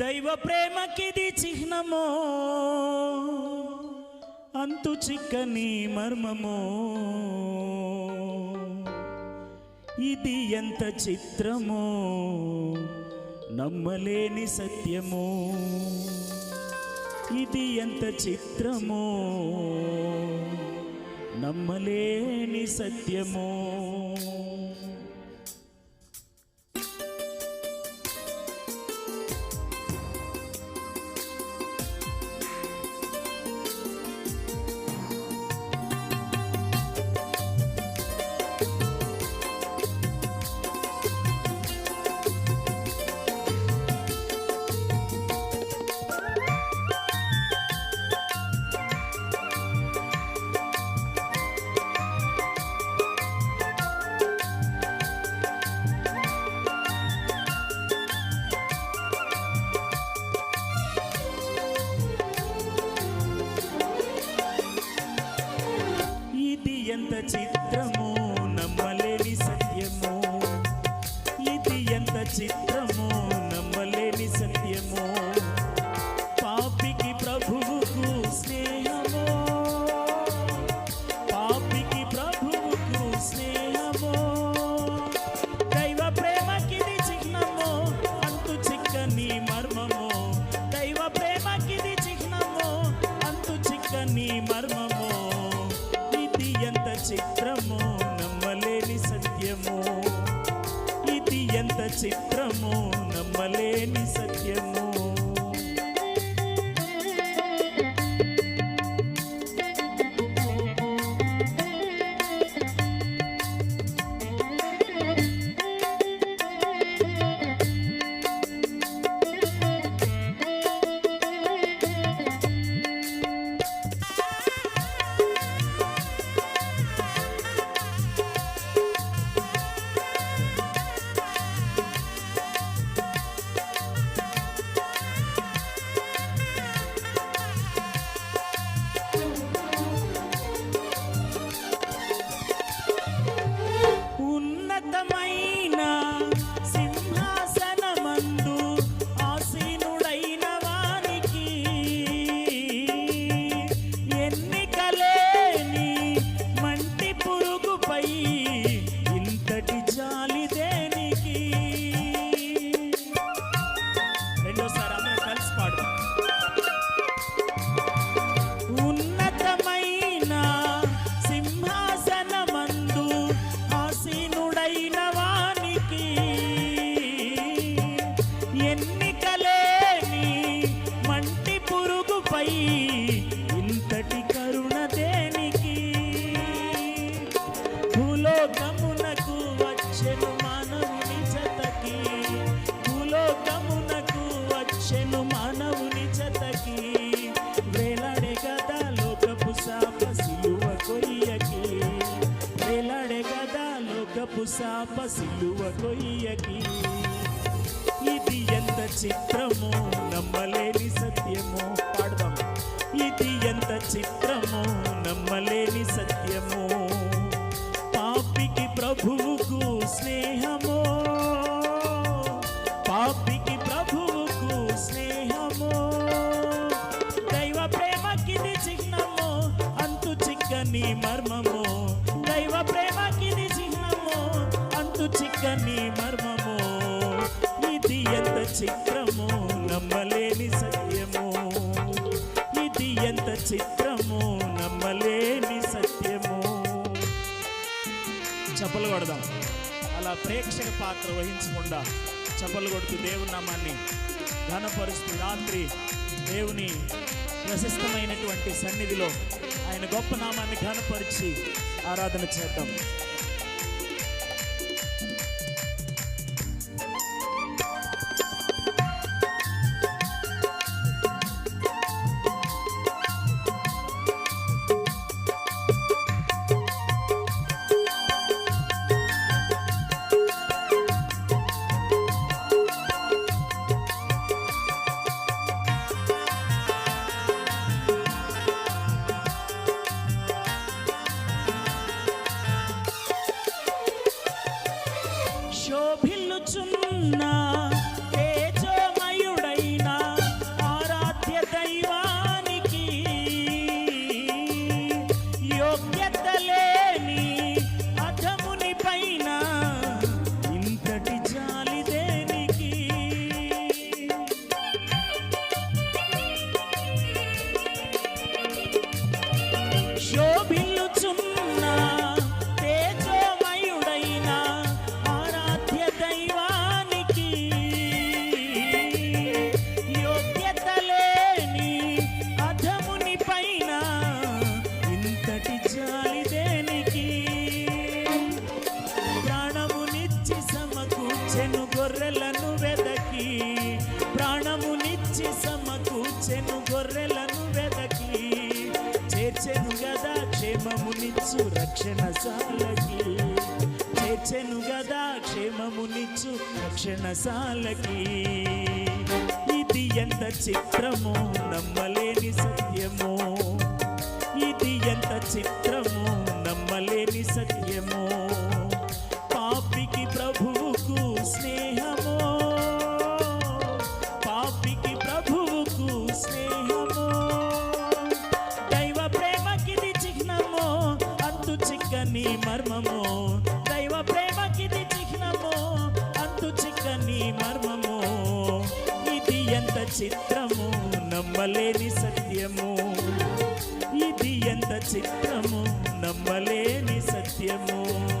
దైవ ప్రేమకిది చిహ్నమో అంతు చిక్కని మర్మమో. ఇది ఎంత చిత్రమో నమ్మలేని సత్యమో. ఇది ఎంత చిత్రమో నమ్మలేని సత్యమో. నమ్మలేని ఇది ఎంత చిత్రమో? నమ్మలేని సత్యమో? భూలోకమునకు వచ్చెను మానవుని జతకి. భూలోకమునకు వచ్చెను మానవుని జతకి. వేలాడే గదా లోకపు శాప సిలువ కొయ్యకి. వేలాడే గదా లోకపు శాప సిలువ కొయ్యకి. ఇది ఎంత చిత్రమో నమ్మలేని సత్యమో. పాడదాం. ఇది ఎంత చిత్రము నమ్మలేని సత్యమో. పాపికి ప్రభువుకు స్నేహమో? పాపికి ప్రభువుకు స్నేహమో? దైవ ప్రేమకిది చిహ్నమో? అంతు చిక్కని మర్మమో? దైవ ప్రేమకిది చిహ్నమో? అంతు చిక్కని మర్మమో? ఇది ఎంత చిక్క అలా ప్రేక్షక పాత్ర వహించకుండా చెప్పలు కొడుతూ దేవుని నామాన్ని ఘనపరుస్తూ రాత్రి దేవుని ప్రశస్తమైనటువంటి సన్నిధిలో ఆయన గొప్ప నామాన్ని ఘనపరిచి ఆరాధన చేద్దాం. గొర్రెలను వెదకి ప్రాణమునిచ్చి సమకూర్చెను గొర్రెలను వెదకి. చేర్చెను గదా క్షేమమునిచ్చు రక్షణ సాలకి చేర్చెను గదా క్షేమమునిచ్చు రక్షణ సాలకి ఇది ఎంత చిత్రమో నమ్మలేని మర్మము ఇది ఎంత చిత్రము? నమ్మలేని సత్యము. ఇది ఎంత చిత్రము? నమ్మలేని సత్యము.